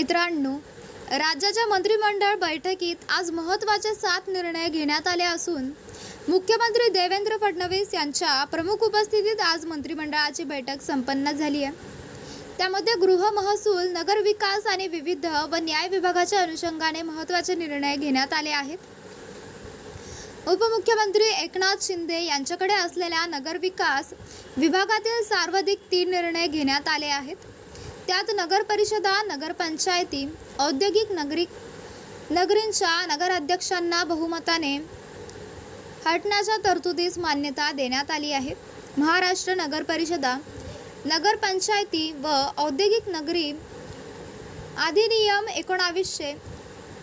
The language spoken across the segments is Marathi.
मित्रांनो राज्याच्या मंत्रिमंडळ बैठकीत आज महत्त्वाचे सात निर्णय घेण्यात आले असून मुख्यमंत्री देवेंद्र फडणवीस यांच्या प्रमुख उपस्थितीत आज मंत्रिमंडळाची बैठक संपन्न झाली आहे. त्यामध्ये गृह महसूल नगरविकास आणि विविध व न्याय विभागाच्या अनुषंगाने महत्त्वाचे निर्णय घेण्यात आले आहेत. उपमुख्यमंत्री एकनाथ शिंदे यांच्याकडे असलेल्या नगरविकास विभागातील सर्वाधिक तीन निर्णय घेण्यात आले आहेत. त्यात नगरपरिषदा नगरपंचायती औद्योगिक नगरिक नगरींच्या नगराध्यक्षांना बहुमताने हटण्याच्या तरतुदीस मान्यता देण्यात आली आहे. महाराष्ट्र नगरपरिषदा नगरपंचायती व औद्योगिक नगरी अधिनियम एकोणावीसशे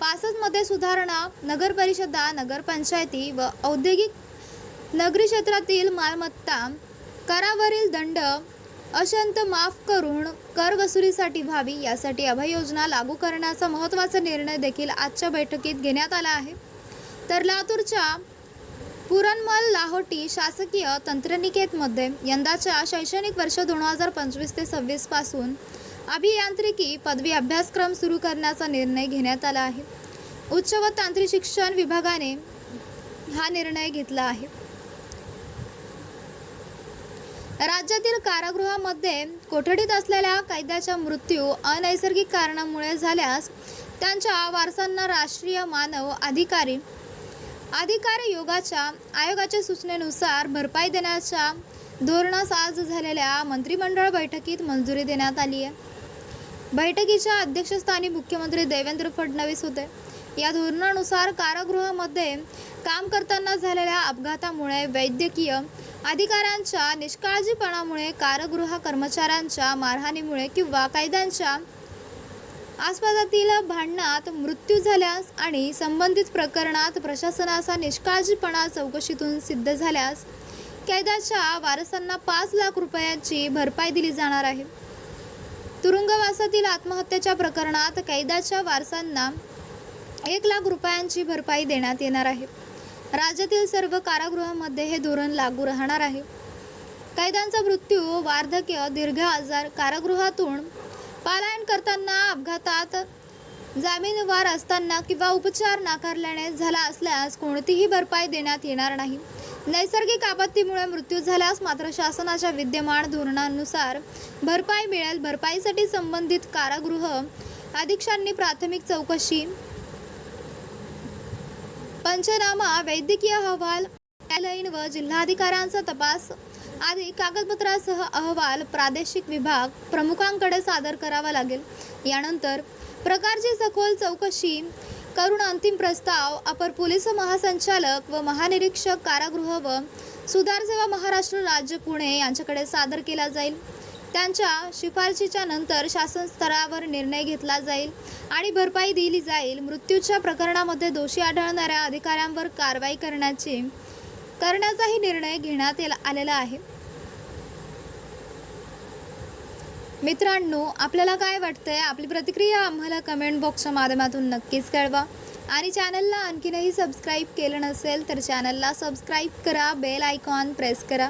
पासष्टमध्ये सुधारणा नगरपरिषदा नगरपंचायती व औद्योगिक नगरी क्षेत्रातील मालमत्ता करावरील दंड अशांत माफ करून कर वसुलीसाठी व्हावी यासाठी अभय योजना लागू करण्याचा महत्त्वाचा निर्णय देखील आजच्या बैठकीत घेण्यात आला आहे. तर लातूरच्या पुरणमल लाहोटी शासकीय तंत्रनिकेतमध्ये यंदाच्या शैक्षणिक वर्ष दोन हजार पंचवीस ते सव्वीसपासून अभियांत्रिकी पदवी अभ्यासक्रम सुरू करण्याचा निर्णय घेण्यात आला आहे. उच्च व तांत्रिक शिक्षण विभागाने हा निर्णय घेतला आहे. राज्यातील कारागृहामध्ये कोठडीत असलेल्या कैद्याचा मृत्यू अनैसर्गिक कारणामुळे झाल्यास त्यांच्या वारसांना राष्ट्रीय मानव अधिकारी अधिकार योगाच्या आयोगाच्या सूचनेनुसार भरपाई देण्याच्या धोरणास आज झालेल्या मंत्रिमंडळ बैठकीत मंजुरी देण्यात आली आहे. बैठकीच्या अध्यक्षस्थानी मुख्यमंत्री देवेंद्र फडणवीस होते. या धोरणानुसार कारागृहामध्ये काम करताना झालेल्या अपघातामुळे वैद्यकीय अधिकाऱ्यांच्या निष्काळजीपणामुळे कारागृह कर्मचाऱ्यांच्या मारहाणीमुळे किंवा कैद्यांच्या आसपासातील भांडणात मृत्यू झाल्यास आणि संबंधित प्रकरणात प्रशासनाचा निष्काळजीपणा चौकशीतून सिद्ध झाल्यास कैद्याच्या वारसांना पाच लाख रुपयाची भरपाई दिली जाणार आहे. तुरुंगवासातील आत्महत्येच्या प्रकरणात कैद्याच्या वारसांना एक लाख रुपयांची भरपाई देण्यात येणार आहे. राज्यातील सर्व कारागृहामध्ये हे धोरण लागू राहणार आहे. कैद्यांचा मृत्यू वार्धक्य दीर्घ आजार कारागृहातून पालायन करताना अपघातात जामीनवार असताना किंवा उपचार नाकारल्याने झाला असल्यास कोणतीही भरपाई देण्यात येणार नाही. नैसर्गिक आपत्तीमुळे मृत्यू झाल्यास मात्र शासनाच्या विद्यमान धोरणानुसार भरपाई मिळेल. भरपाईसाठी संबंधित कारागृह अधीक्षांनी प्राथमिक चौकशी पंचनामा वैद्यकीय अहवाल न्यायालयीन व जिल्हाधिकाऱ्यांचा तपास. आदी कागदपत्रासह अहवाल प्रादेशिक विभाग प्रमुखांकडे सादर करावा लागेल. यानंतर प्रकारची सखोल चौकशी करून अंतिम प्रस्ताव अपर पोलीस महासंचालक व महानिरीक्षक कारागृह व सुधार सेवा महाराष्ट्र राज्य पुणे यांच्याकडे सादर केला जाईल. त्यांच्या शिफारशीच्या नंतर शासन स्तरावर निर्णय घेतला जाईल आणि भरपाई दिली जाईल. मृत्यूच्या प्रकरणामध्ये दोषी आढळणाऱ्या अधिकाऱ्यांवर कारवाई करण्याची करण्याचाही निर्णय घेण्यात आलेला आहे. मित्रांनो आपल्याला काय वाटतंय? आपली प्रतिक्रिया आम्हाला कमेंट बॉक्सच्या माध्यमातून नक्कीच कळवा. आणि चॅनलला आणखीनही सबस्क्राईब केलं नसेल तर चॅनलला सबस्क्राईब करा बेल आयकॉन प्रेस करा.